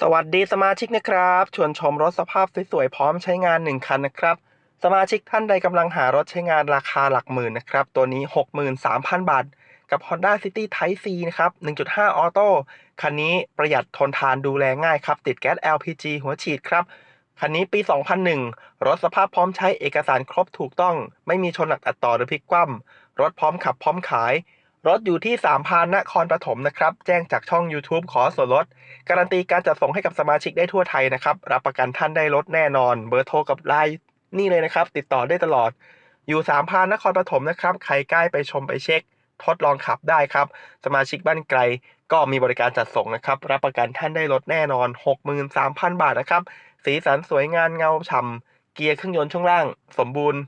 สวัสดีสมาชิกนะครับ ชวนชมรถสภาพสวยๆพร้อมใช้งาน 1 คันนะครับ สมาชิกท่านใดกำลังหารถใช้งานราคาหลักหมื่นนะครับ ตัวนี้ 63,000 บาท กับ Honda City Type C นะครับ 1.5 ออโต้คันนี้ประหยัดทนทานดูแลง่ายครับ ติดแก๊ส LPG หัวฉีดครับ คันนี้ปี 2001 รถสภาพพร้อมใช้เอกสารครบถูกต้อง ไม่มีชนหนักอัดต่อหรือพลิกคว่ำรถพร้อมขับพร้อมขาย รถอยู่ที่3พานนครปฐมนะครับ แจ้งจากช่อง YouTube ขอส่วนลด การันตีการจัดส่งให้กับสมาชิกได้ทั่วไทยนะครับ รับประกันท่านได้รถแน่นอน เบอร์โทรกับไลน์นี่เลยนะครับ ติดต่อได้ตลอด อยู่สามพานนครปฐมนะครับ ใครใกล้ไปชมไปเช็ค ทดลองขับได้ครับ สมาชิกบ้านไกล ก็มีบริการจัดส่งนะครับ รับประกันท่านได้รถแน่นอน 63,000 บาทนะครับ สีสันสวยงามเงาฉ่ำเกียร์เครื่องยนต์ช่วงล่าง สมบูรณ์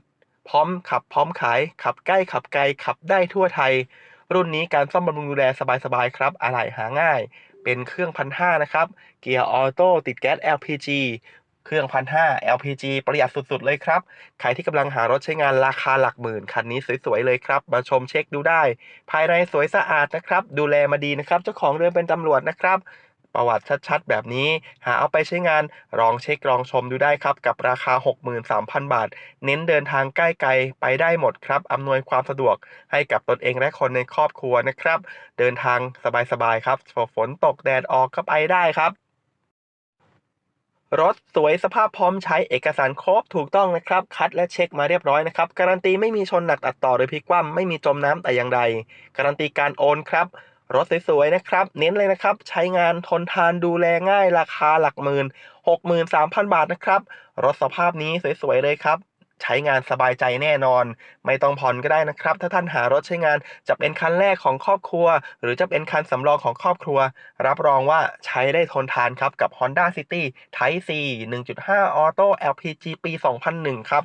พร้อมขับพร้อมขาย ขับใกล้ขับไกลขับได้ทั่วไทย รุ่นนี้การซ่อมบำรุงดูแลสบายๆครับ อะไหล่หาง่าย เป็นเครื่องพันห้านะครับ เกียร์ออโต้ติดแก๊ส LPG เครื่องพันห้า LPG ประหยัดสุดๆเลยครับ ใครที่กำลังหารถใช้งานราคาหลักหมื่น คันนี้สวยๆเลยครับ มาชมเช็คดูได้ ภายในสวยสะอาดนะครับ ดูแลมาดีนะครับ เจ้าของเรือนเป็นตำรวจนะครับ ประวัติชัดๆ แบบนี้ หาเอาไปใช้งานลองเช็คลองชมดูได้ครับ กับราคา 63,000 บาท เน้นเดินทางใกล้ไกลไปได้หมดครับ อำนวยความสะดวกให้กับตนเองและคนในครอบครัวนะครับ เดินทางสบายๆครับฝนตกแดดออกก็ไปได้ครับรถสวยสภาพพร้อมใช้เอกสารครบถูกต้องนะครับ คัดและเช็คมาเรียบร้อยนะครับ การันตีไม่มีชนหนักตัดต่อหรือพลิกคว่ำไม่มีจมน้ำแต่อย่างใด การันตีการโอนครับ รถสวยๆนะครับ เน้นเลยนะครับ ใช้งานทนทานดูแลง่ายราคาหลักหมื่น63,000 บาทนะครับ รถสภาพนี้สวยๆเลยครับ ใช้งานสบายใจแน่นอน ไม่ต้องผ่อนก็ได้นะครับ ถ้าท่านหารถใช้งานจะเป็นคันแรกของครอบครัว หรือจะเป็นคันสำรองของครอบครัว รับรองว่าใช้ได้ทนทานครับกับ Honda City Type C 1.5 Auto LPG ปี 2001 ครับ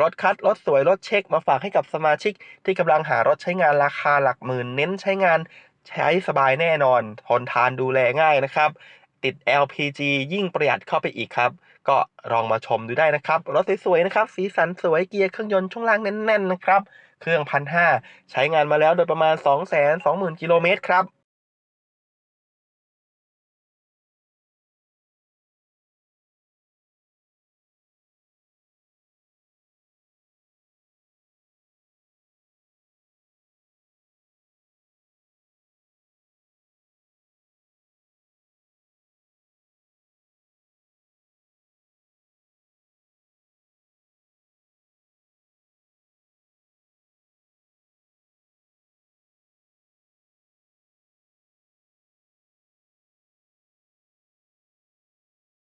รถคัดรถสวยรถเช็คมาฝากให้กับสมาชิกที่กำลังหารถใช้งานราคาหลักหมื่น เน้นใช้งาน ใช้สบายแน่นอนทนทานดูแลง่ายนะครับ ติด LPG ยิ่งประหยัดเข้าไปอีกครับ ก็ลองมาชมดูได้นะครับ รถสวยๆนะครับ สีสันสวยเกียร์เครื่องยนต์ช่วงล่างแน่นๆนะครับ เครื่องพันห้าใช้งานมาแล้วโดยประมาณ 2 2 0 0 0 0กิโลเมตรครับ